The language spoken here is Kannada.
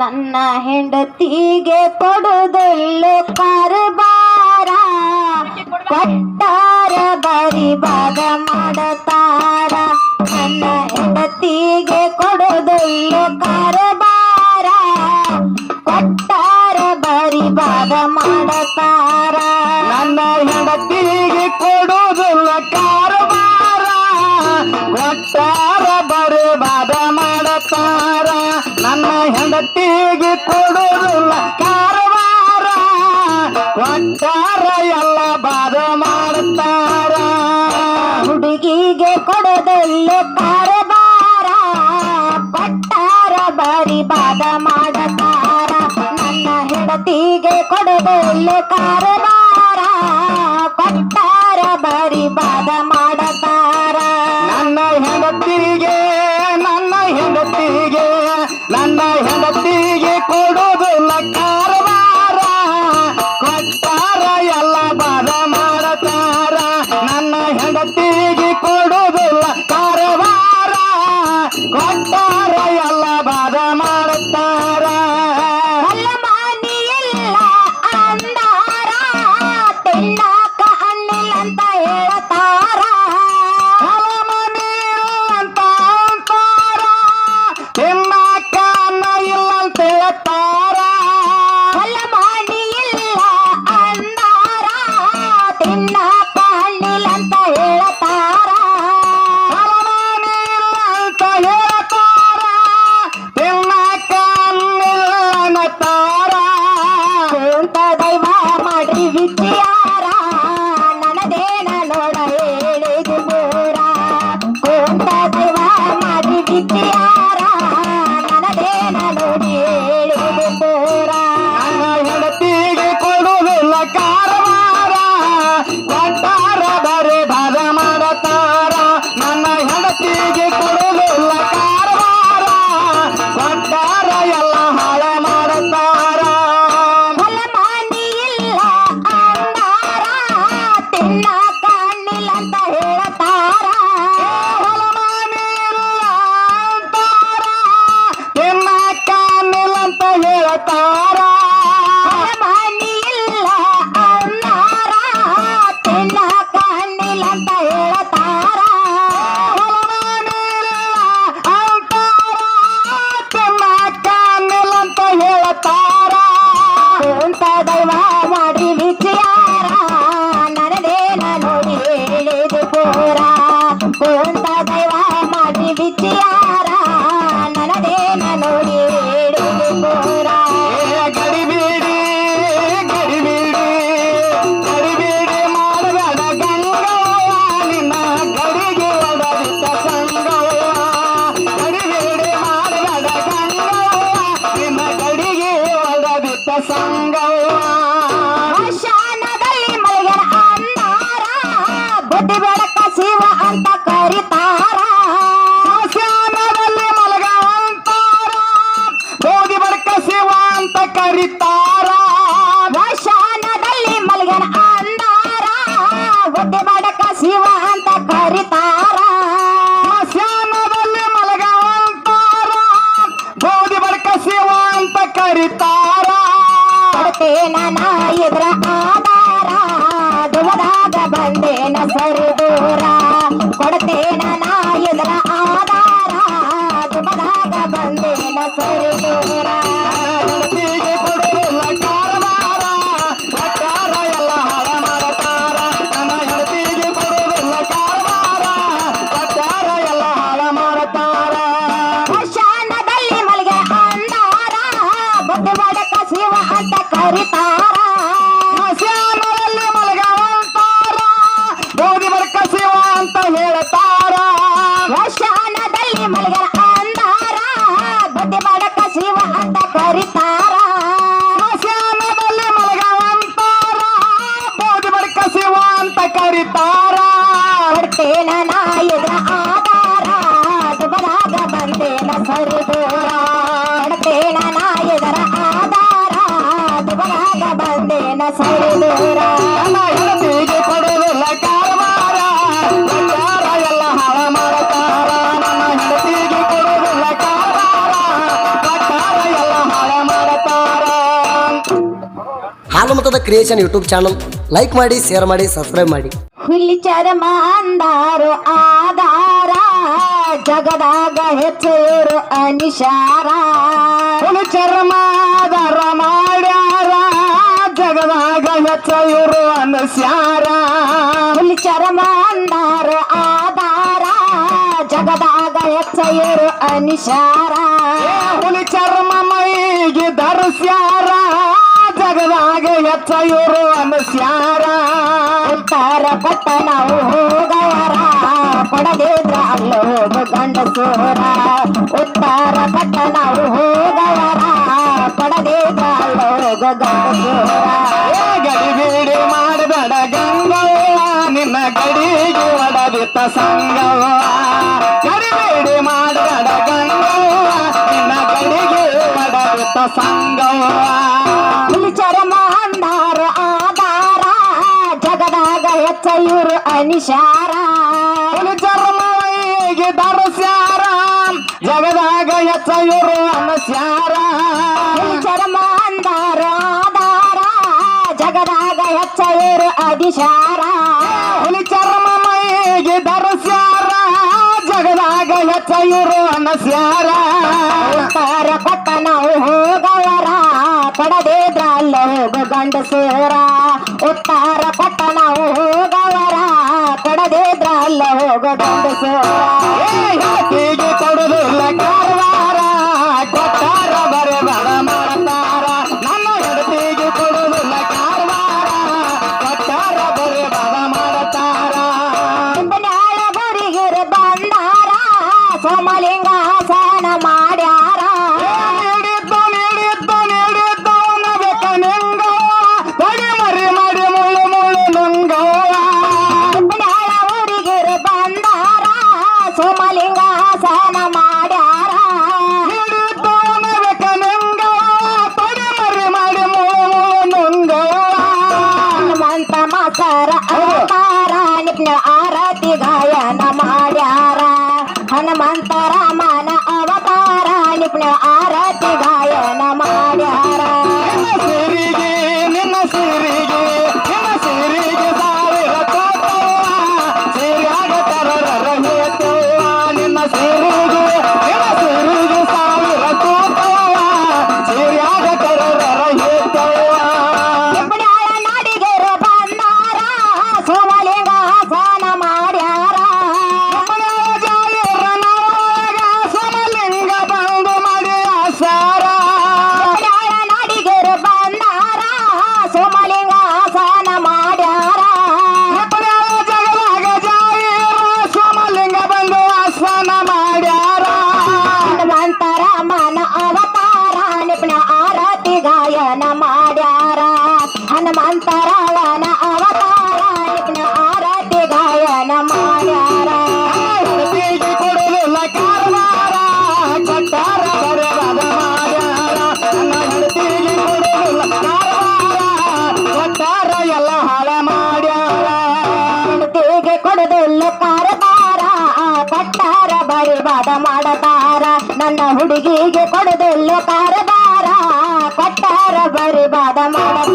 ನನ್ನ ಹೆಂಡತಿಗೆ ಕೊಡುದೊಳ್ಳೆ ಕಾರಬಾರ. ಕೊಟ್ಟಾರ ಭಾಗ ಮಾಡತಾರ. ನನ್ನ ಹೆಂಡತಿಗೆ ತೀಗೆ ಕೊಡೋದಿಲ್ಲ. ಕಾರವಾರ ಕೊಟ್ಟಾರ ಎಲ್ಲ ಬಾದ ಮಾಡುತ್ತಾರ. ಹುಡುಗಿಗೆ ಕೊಡೋದಿಲ್ಲ ಕಾರವಾರ, ಕೊಟ್ಟಾರ ಬಾರಿ ಬಾದ ಮಾಡುತ್ತಾರ. ನನ್ನ ಹೆಂಡತಿಗೆ ಕೊಡೋದಿಲ್ಲ ಕಾರವಾರ, ಕೊಟ್ಟಾರ ಬಾರಿ ಬಾದ ahora. ಹಾಲುಮತದ ಕ್ರಿಯೇಷನ್ ಯೂಟ್ಯೂಬ್ ಚಾನಲ್ ಲೈಕ್ ಮಾಡಿ ಶೇರ್ ಮಾಡಿ ಸಬ್ಸ್ಕ್ರೈಬ್ ಮಾಡಿ. ಹುಲಿ ಚರ್ಮ ಅಂದಾರು ಆಧಾರ ಜಗದಾಗ ಹೆಚ್ಚೇರು ಅನಿಶಾರ. ಹುಲಿ ಚರ್ಮ ಮಾಡ್ಯ ಇವರು ಅನಸ್ಯಾರ. ಹುಲಿ ಚರ್ಮ ಅಂದಾರು ಆಧಾರ ಜಗದಾಗ ಹೆಚ್ಚರು ಅನಿಶಾರ. ಹುಲಿ ಚರ್ಮ ಮೈಗೆ ಧರಿಸ್ಯಾರ ಜಗದಾಗ ಇವರು ಅನಸ್ಯಾರ. ಉತ್ತರ ಪಟ್ಟ ನಾವು ಹೋಗವರ ಪಡದಿದ್ರ ಅಲ್ಲೋಗ ಗಂಡಸೂರ. ಉತ್ತರ ಪಟ್ಟ ನಾವು ಹೋಗವರ ಪಡದಿದ್ರ ಗಡಿಬಿಡಿ ಮಾಡಬೇಡ ಗಂಗವ್ವ ನಿನ್ನ ಗಡಿಗೆ ಒಡವಿತ್ತ ಸಂಗವ್ವ ಗಡಿಬಿಡಿ ಮಾಡಬೇಡ ಗಂಗವ್ವ ನಿನ್ನ ಗಡಿಗೆ ಒಡವಿತ್ತ ಸಂಗವ್ವ ಹುಲಿ ಚರ್ಮ ಅಂದಾರ ಆಧಾರ ಜಗದಾಗ ಹೆಚ್ಚ ಇವರು ಅನಿಶಾರ ಹುಲಿ ಚರ್ಮವಿಗೆ ಧರಿಸ್ಯಾರ ಜಗದಾಗ ಹೆಚ್ಚ ಇವರು ಅನಸ್ಯಾರ ಹುಲಿ ಚರ್ಮ ಅಂದಾರ ಆಧಾರ ಜಗದಾಗ ಹೆಚ್ಚ ಏರು ಅಧಿಶಾರ. ಹುಲಿ ಚರ್ಮ ಮೈಗೆ ಧರಿಸ್ಯಾರ. ಜಗದಾಗ ಹೆಚ್ಚ ಇರು ಅನಸ್ಯಾರ ಪಟ್ಟ ನಾವು ಹೋಗವರ ಪಡದಿದ್ರ ಅಲ್ಲೋಗ ಗಂಡಸೂರ. ಉತ್ತರ ಪಟ್ಟ ನಾವು ಹೋಗವರ ಪಡದಿದ್ರ ಅಲ್ಲೋಗ ಗಂಡಸೂರ. ಅವತಾರ ಆರತಿ ಗಾಯನ ಮಾಡ್ಯಾರ. ಸಿರಿಗೆ, ನಿನ್ನ ಸಿರಿಗೆ ನಿನ್ನ ಸಿರಿಗೆ ಸಾವಿರ ತೋಟವ್ವ ಸಿರಿಯಾಗ ತರರ ಹೇತವ್ವ ನಿನ್ನ ಸಿರಿಗೆ ನಿನ್ನ ಸಿರಿಗೆ ಸಾವಿರ ತೋಟವ್ವ ಸಿರಿಯಾಗ ತರರ ನಿಪ್ನ್ಯಾಳ ನಾಡಿಗೆರ ಬಂದಾರ. ಸೋಮಲಿಂಗ ಕೊಡುದಿಲ್ಲ ಕಾರದಾರ ಕಟ್ಟಾರ ಬರಿಬಾದ ಮಾಡತಾರ